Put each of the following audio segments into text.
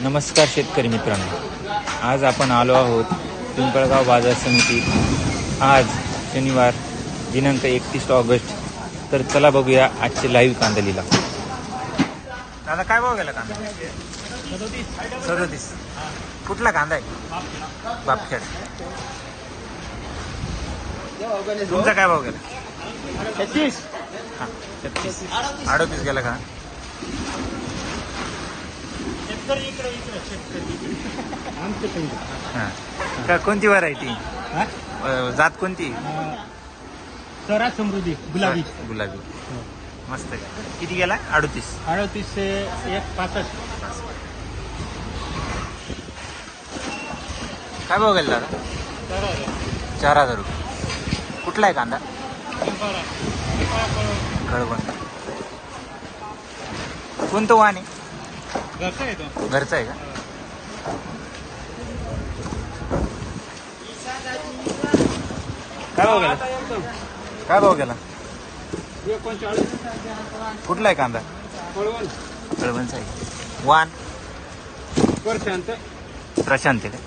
नमस्कार शेतकरी मित्रांनो. आज आपण आलो आहोत पिंपळगाव बाजार समितीत आज शनिवार दिनांक एकतीस ऑगस्ट. तर चला बघूया आजचे लाईव्ह कांदा लिला दादा काय भाव गेला कांदा? सदतीस. कुठला कांदा आहे? बापखेड. तुमचा काय भाव गेला? छत्तीस. हा छत्तीस. अडतीस गेला का? शेतकरी इकडे इकडे शेतकरी आमचे पण हा. का कोणती व्हरायटी जात कोणती? सरा समृद्धी गुलाबी. गुलाबी. मस्त आहे. किती गेला? अडतीस. अडतीस एक पासष्ट. काय भाव गेला दादा? चार हजार. रुपये. कुठला आहे कांदा? कळवण. कोणतं वाहन आहे? घरचा आहे तो घरचं आहे का? काय भाव गेला? काय भाव गेला? एकोणचाळीस. कुठला आहे कांदा? पळवण कळवणचा आहे. वाहन प्रशांत. प्रशांत आहे का?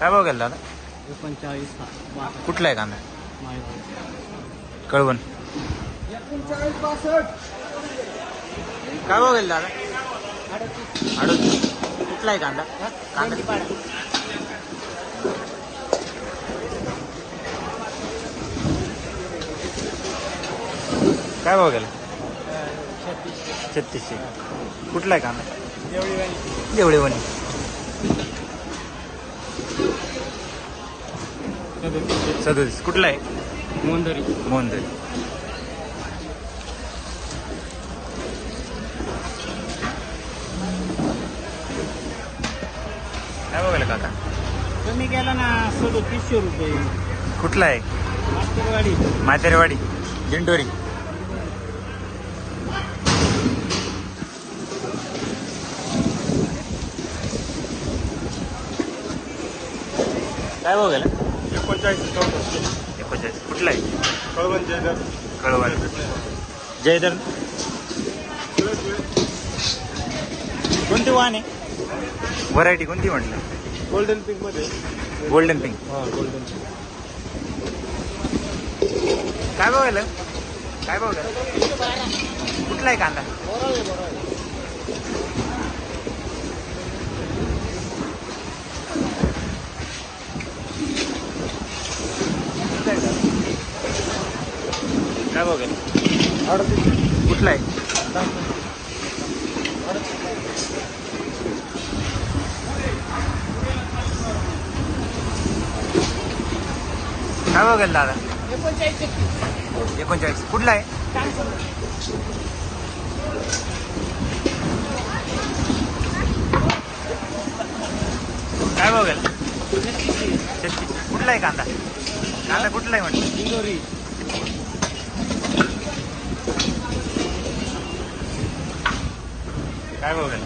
काय भाव गेला दादा? एकोणचाळीस कुठला आहे कांदा? कळवण. काय गेला दादा? अडतीस. कुठला आहे कांदा? कांदा काय भाव गेला? छत्तीसशे. कुठला आहे कांदा? देवळेवणी. सदोतीस कुठला आहे? मोंदरी मोहनदरी काय बघायला काका? कमी गेला ना सदोतीसशे रुपये. कुठला आहे? मास्टरवाडी म्हातेरवाडी दिंडोरी. काय बघायला? एकोणचाळीस एकोणचाळीस. कुठला आहे? पळवण जयदर कळवाल जयधर. कोणते वाहन आहे? व्हरायटी कोणती म्हटलं? गोल्डन पिंकमध्ये. गोल्डन पिंक हा गोल्डन काय बघायला काय बघायला कुठला आहे कांदा? कुठला आहे? काय बघेल दादा? एकोणचाळीस. कुठला आहे? काय बघेल कुठला आहे कांदा? कांदा कुठला आहे म्हटलं काय बघेल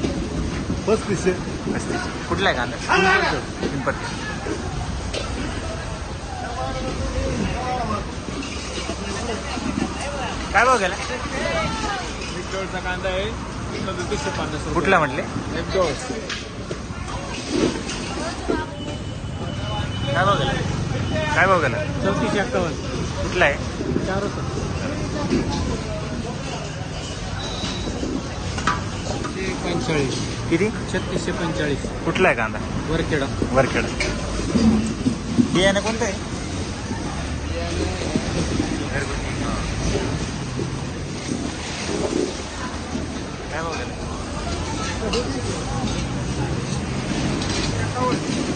पस्तीसशे पस्तीस कुठला आहे कांदा? काय बघेल विक्टोरचा कांदा आहे. सदतीसशे पन्नास रुपये. कुठला म्हटले? एकदोस काय बघेल काय बघेल चौतीसशे एक्कावन्न कुठला आहे? चार पंचेचाळीस. किती? छत्तीसशे पंचेचाळीस. कुठला आहे कांदा? वरखेडा. वरखेड. बियाणं कोणतं आहे?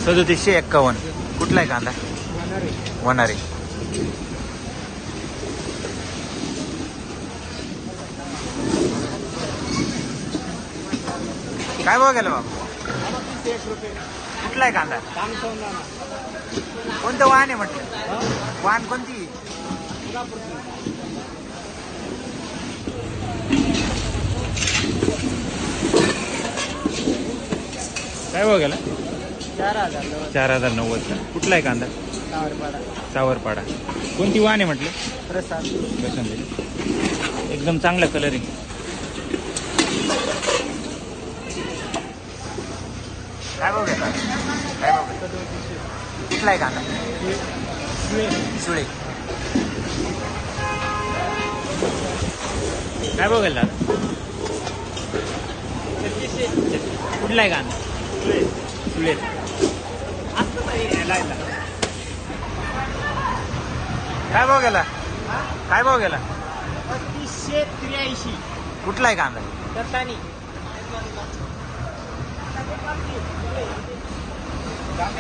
सदोतीसशे एक्कावन्न कुठला आहे कांदा? वनारे. काय बघायला बाबा? एक रुपये. कुठला आहे कांदा? कोणतं वाहन आहे म्हटलं? वाहन कोणती? काय बघायला चार हजार चार हजार नव्वदचा कुठला आहे कांदा? सावरपाडा. कोणती वाहन आहे म्हटलं? प्रसाद. आहे. एकदम चांगला कलर आहे काय भाव घेता? काय भाव घेता? कुठला आहे कांदा सुळे काय भाव गेला? कुठला आहे कांदा सुळे काय भाव गेला? काय भाव गेला? तीसशे त्र्याऐंशी. कुठला आहे कांदा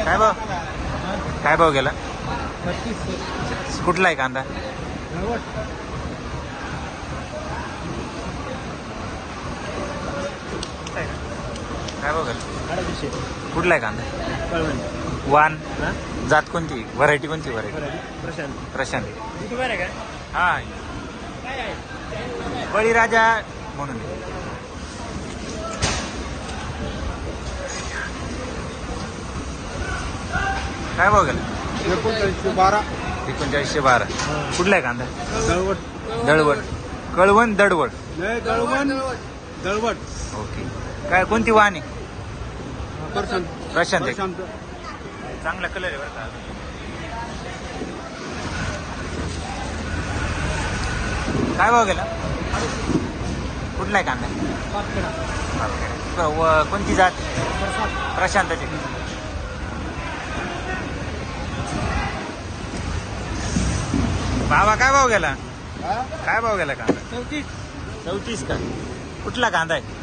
काय भाव? काय भाव गेला? कुठला आहे कांदा? काय भाव गेला? कुठला आहे कांदा? वान. जात कोणती? व्हरायटी कोणती व्हरायटी? प्रशांत. प्रशांत हा. बळीराजा म्हणून. काय भाव गेला? एकोणचाळीसशे बारा. एकोणचाळीसशे बारा. कुठला आहे कांदा? दळवट. दळवट. कळवण दडवट. नाही दळवण दळवट. ओके. काय कोणती वाहन आहे? प्रशांत. प्रशांत आहे. प्रशांत. चांगला कलर आहे बरं का? काय भाव गेला? कुठला आहे कांदा? व- कोणती जात? प्रशांतची बाबा काय भाव गेला? काय भाव गेला कांदा? चौतीस. चौतीस का? कुठला कांदा आहे?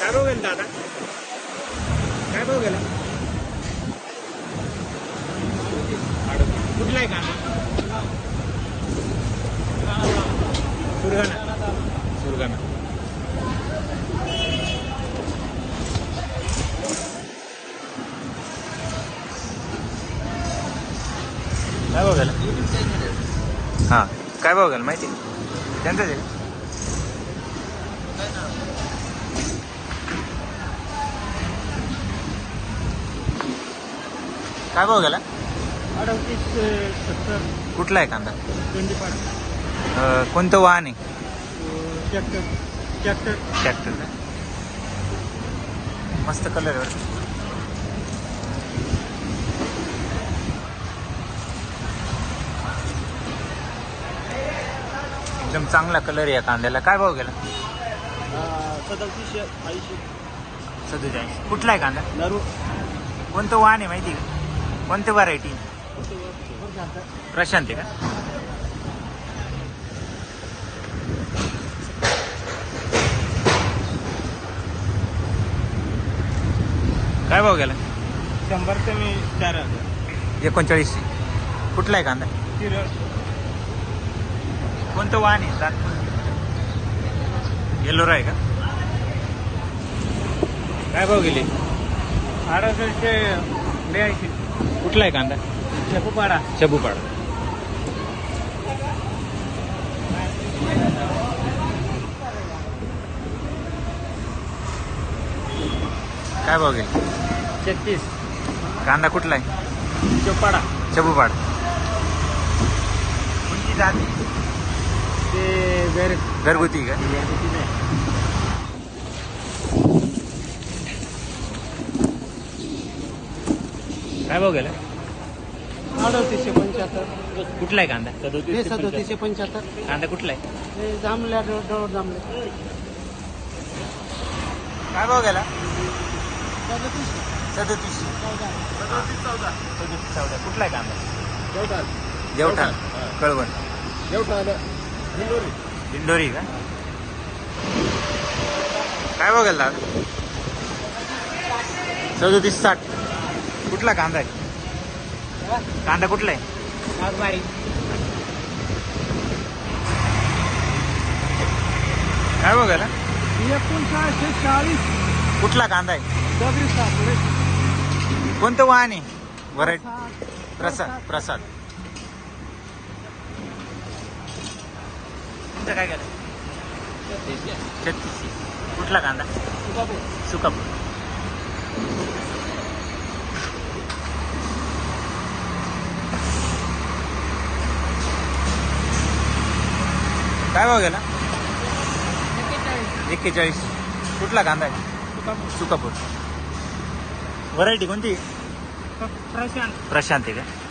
काय भाव गेला दादा? काय भाव गेला? कुठला आहे कांदा? सुरगाणा. सुरगाणा. गेला माहिती त्यांचंच आहे? काय भाव गेला? अडतीस सत्तर. कुठला आहे कांदा? ट्वेंटी फाय अं, कोणतं वाहन आहे? ट्रॅक्टर. ट्रॅक्टर. ट्रॅक्टर मस्त कलर आहे बरं. एकदम चांगला कलर या कांद्याला. काय भाव गेला? सदतीसशे ऐंशी. कुठला आहे कांदा? नरू कोणतं वाहन आहे माहिती का? कोणते व्हरायटी प्रशांत आहे का? काय भाव गेला? शंभर ते मी चार हजार. एकोणचाळीसशे. कुठला आहे कांदा? कोणतं वाहन आहे? सात येल्लोर आहे का? काय भाव गेले? अडसष्टशे ब्याऐंशी. कुठला आहे कांदा? शेपूपाडा शबूपाडा काय भाव गेले? छत्तीस. कांदा कुठला आहे? चोपाडा शबूपाडा कोणती जात ते गैर घरगुती का? काय भाव गेला? अडतीसशे पंच्याहत्तर. कुठला आहे कांदा? हे सदोतीसशे पंच्याहत्तर. कांदा कुठला आहे? हे जांभल्या डोळ जांभल्या काय भाव गेला? सदतीसशे. सदतीसशे. चौदा. सदतीस चौदा. कुठला आहे कांदा? चौदा देवठाण कळवण. जेवढं हिंदोरी दिंडोरी. का? काय भाव गेला सदतीस साठ. कुठला कांदा आहे? कांदा कुठला आहे? नागबारी काय गेला एकोणचाळीसशे चाळीस. कुठला कांदा आहे? कोणतं वाहन आहे? व्हरायटी प्रसाद प्रसाद. तुमचं काय केलं छत्तीसशे. कुठला कांदा? सुकापूर. काय भाव गेला? एक्केचाळीस कुठला कांदा आहे? सुकापूर. व्हरायटी कोणती? प्रशांत. प्रशांत आहे का?